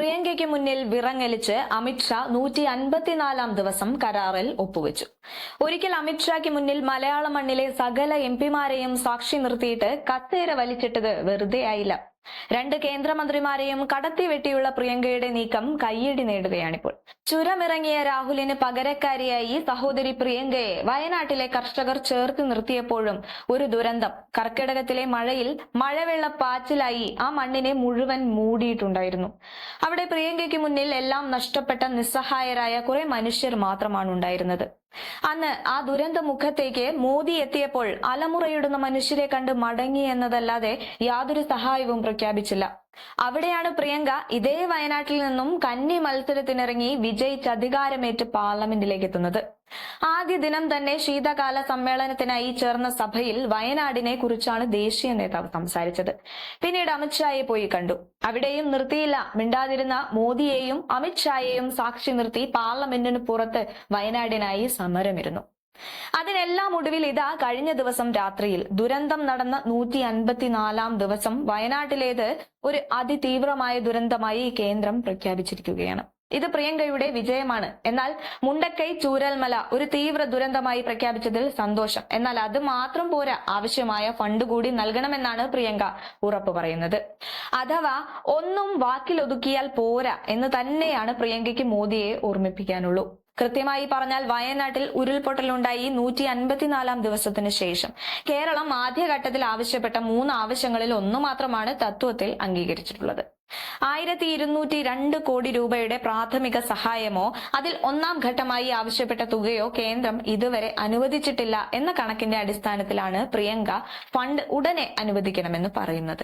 പ്രിയങ്കയ്ക്ക് മുന്നിൽ വിറങ്ങലിച്ച് അമിത്ഷാ നൂറ്റി അൻപത്തിനാലാം ദിവസം കരാറിൽ ഒപ്പുവെച്ചു. ഒരിക്കൽ അമിത്ഷായ്ക്ക് മുന്നിൽ മലയാള മണ്ണിലെ സകല എം പിമാരെയും സാക്ഷി നിർത്തിയിട്ട് കത്തേര വലിച്ചിട്ടത് വെറുതെ ആയില്ല രണ്ട് കേന്ദ്രമന്ത്രിമാരെയും കടത്തി വെട്ടിയുള്ള പ്രിയങ്കയുടെ നീക്കം കയ്യടി നേടുകയാണിപ്പോൾ. ചുരമിറങ്ങിയ രാഹുലിന് പകരക്കാരിയായി സഹോദരി പ്രിയങ്കയെ വയനാട്ടിലെ കർഷകർ ചേർത്ത് നിർത്തിയപ്പോഴും ഒരു ദുരന്തം. കർക്കിടകത്തിലെ മഴയിൽ മഴവെള്ള പാച്ചിലായി ആ മണ്ണിനെ മുഴുവൻ മൂടിയിട്ടുണ്ടായിരുന്നു. അവിടെ പ്രിയങ്കയ്ക്ക് മുന്നിൽ എല്ലാം നഷ്ടപ്പെട്ട നിസ്സഹായരായ കുറെ മനുഷ്യർ മാത്രമാണ് ഉണ്ടായിരുന്നത്. അന്ന് ആ ദുരന്ത മുഖത്തേക്ക് മോദി എത്തിയപ്പോൾ അലമുറയിടുന്ന മനുഷ്യരെ കണ്ട് മടങ്ങി എന്നതല്ലാതെ യാതൊരു സഹായവും പ്രഖ്യാപിച്ചില്ല. അവിടെയാണ് പ്രിയങ്ക ഇതേ വയനാട്ടിൽ നിന്നും കന്നി മത്സരത്തിനിറങ്ങി വിജയിച്ച് അധികാരമേറ്റ് പാർലമെന്റിലേക്ക് എത്തുന്നത് ആദ്യ ദിനം തന്നെ ശീതകാല സമ്മേളനത്തിനായി ചേർന്ന സഭയിൽ വയനാടിനെ കുറിച്ചാണ് ദേശീയ നേതാവ് സംസാരിച്ചത്. പിന്നീട് അമിത്ഷായെ പോയി കണ്ടു. അവിടെയും നിർത്തിയില്ല. മിണ്ടാതിരുന്ന മോദിയെയും അമിത്ഷായെയും സാക്ഷി നിർത്തി പാർലമെന്റിന് പുറത്ത് വയനാടിനായി സമരമിരുന്നു. അതിനെല്ലാം ഒടുവിൽ ഇതാ കഴിഞ്ഞ ദിവസം രാത്രിയിൽ ദുരന്തം നടന്ന നൂറ്റി അൻപത്തിനാലാം ദിവസം വയനാട്ടിലേത് ഒരു അതിതീവ്രമായ ദുരന്തമായി കേന്ദ്രം പ്രഖ്യാപിച്ചിരിക്കുകയാണ്. ഇത് പ്രിയങ്കയുടെ വിജയമാണ്. എന്നാൽ മുണ്ടക്കൈ ചൂരൽമല ഒരു തീവ്ര ദുരന്തമായി പ്രഖ്യാപിച്ചതിൽ സന്തോഷം. എന്നാൽ അത് മാത്രം പോരാ ആവശ്യമായ ഫണ്ട് കൂടി നൽകണമെന്നാണ് പ്രിയങ്ക ഉറപ്പു പറയുന്നത്. അഥവാ ഒന്നും വാക്കിലൊതുക്കിയാൽ പോരാ എന്ന് തന്നെയാണ് പ്രിയങ്കയ്ക്ക് മോദിയെ ഓർമ്മിപ്പിക്കാനുള്ളൂ. കൃത്യമായി പറഞ്ഞാൽ വയനാട്ടിൽ ഉരുൾപൊട്ടലുണ്ടായി നൂറ്റി അൻപത്തിനാലാം ദിവസത്തിന് ശേഷം. കേരളം ആദ്യഘട്ടത്തിൽ ആവശ്യപ്പെട്ട മൂന്ന് ആവശ്യങ്ങളിൽ ഒന്നു മാത്രമാണ് തത്വത്തിൽ അംഗീകരിച്ചിട്ടുള്ളത്. ആയിരത്തി ഇരുന്നൂറ്റി രണ്ട് കോടി രൂപയുടെ പ്രാഥമിക സഹായമോ അതിൽ ഒന്നാം ഘട്ടമായി ആവശ്യപ്പെട്ട തുകയോ കേന്ദ്രം ഇതുവരെ അനുവദിച്ചിട്ടില്ല എന്ന കണക്കിന്റെ അടിസ്ഥാനത്തിലാണ് പ്രിയങ്ക ഫണ്ട് ഉടനെ അനുവദിക്കണമെന്ന് പറയുന്നത്.